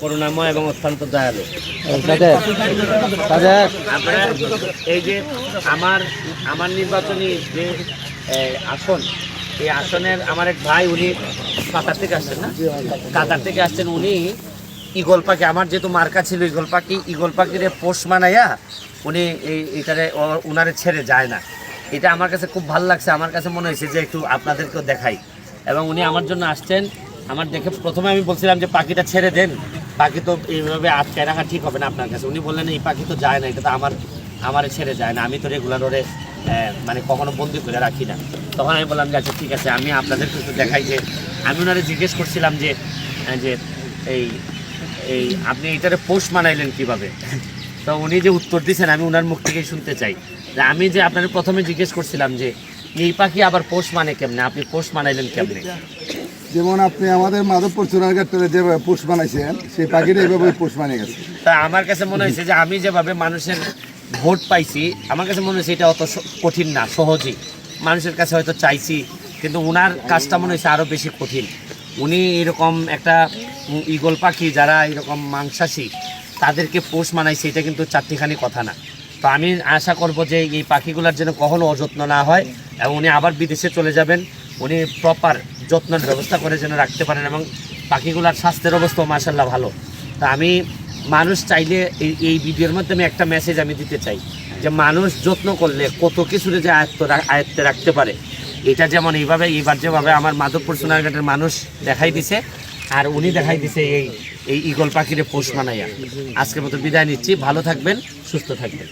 করুণাময় এবং অত্যন্ত দয়ালু। আপনারা এই যে আমার আমার নির্বাচনী যে আসন এই আসনের আমার এক ভাই উনি কাতার থেকে আসছেন না? কাতার থেকে আসছেন উনি ইগল পাখি। আমার যেহেতু মার্কা ছিল ইগল পাখি ইগল পাখিরে পোষ মানাইয়া উনি এই এটারে ও- উনারে ছেড়ে যায় না। এটা আমার কাছে খুব ভালো লাগছে। আমার কাছে মনে হয়েছে যে একটু আপনাদেরকেও দেখাই। এবং উনি আমার জন্য আসছেন। আমার দেখে প্রথমে আমি বলছিলাম যে পাখিটা ছেড়ে দেন। পাখি তো এইভাবে আটকায় রাখা ঠিক হবে না আপনার কাছে। উনি বললেন, এই পাখি তো যায় না, এটা তো আমার, আমারে ছেড়ে যায় না। আমি তো রেগুলার ওরে মানে কখনো বন্দি করে রাখি না। তখন আমি বললাম যে আচ্ছা ঠিক আছে, আমি আপনাদেরকে একটু দেখাই যে, আমি ওনারে জিজ্ঞেস করছিলাম যে যে, এই এই, আপনি এটারে পোষ মানাইলেন কীভাবে? তো উনি যে উত্তর দিয়েছেন আমি ওনার মুখ থেকেই শুনতে চাই। যে আমি যে আপনার প্রথমে জিজ্ঞেস করছিলাম যে, এই পাখি আবার পোষ মানে কেমনে? আপনি পোষ মানাইলেন কেমনে? যেমন আপনি আমাদের মাধবপুর চুনারঘাটে যেভাবে পোষ বানাইছেন, সেই পাখিটা এইভাবে পোষ বানিয়ে গেছে। তা আমার কাছে মনে হয়েছে যে আমি যেভাবে মানুষের ভোট পাইছি, আমার কাছে মনে হয়েছে এটা অত কঠিন না, সহজেই। মানুষের কাছে হয়তো চাইছি, কিন্তু ওনার কাজটা মনে হয়েছে আরও বেশি কঠিন। উনি এরকম একটা ঈগল পাখি, যারা এরকম মাংসাশী, তাদেরকে পোষ মানাইছে এটা কিন্তু চারটিখানি কথা না। তো আমি আশা করব যে এই পাখিগুলোর যেন কখনো অযত্ন না হয়, এবং উনি আবার বিদেশে চলে যাবেন, উনি প্রপার যত্নের ব্যবস্থা করে যেন রাখতে পারেন এবং পাখিগুলোর স্বাস্থ্যের অবস্থাও মাসাল্লাহ ভালো। তা আমি মানুষ চাইলে এই এই ভিডিওর মাধ্যমে একটা মেসেজ আমি দিতে চাই যে মানুষ যত্ন করলে কত কিছুরে যে আয়ত্ত আয়ত্তে রাখতে পারে। এটা যেমন এইভাবে, এইবার যেভাবে আমার মাধবপুর সোনারঘাটের মানুষ দেখাই দিছে, আর উনি দেখাই দিছে এই এই ইগল পাখিরে পোষ মানাইয়া। আজকের মতো বিদায় নিচ্ছি, ভালো থাকবেন, সুস্থ থাকবেন।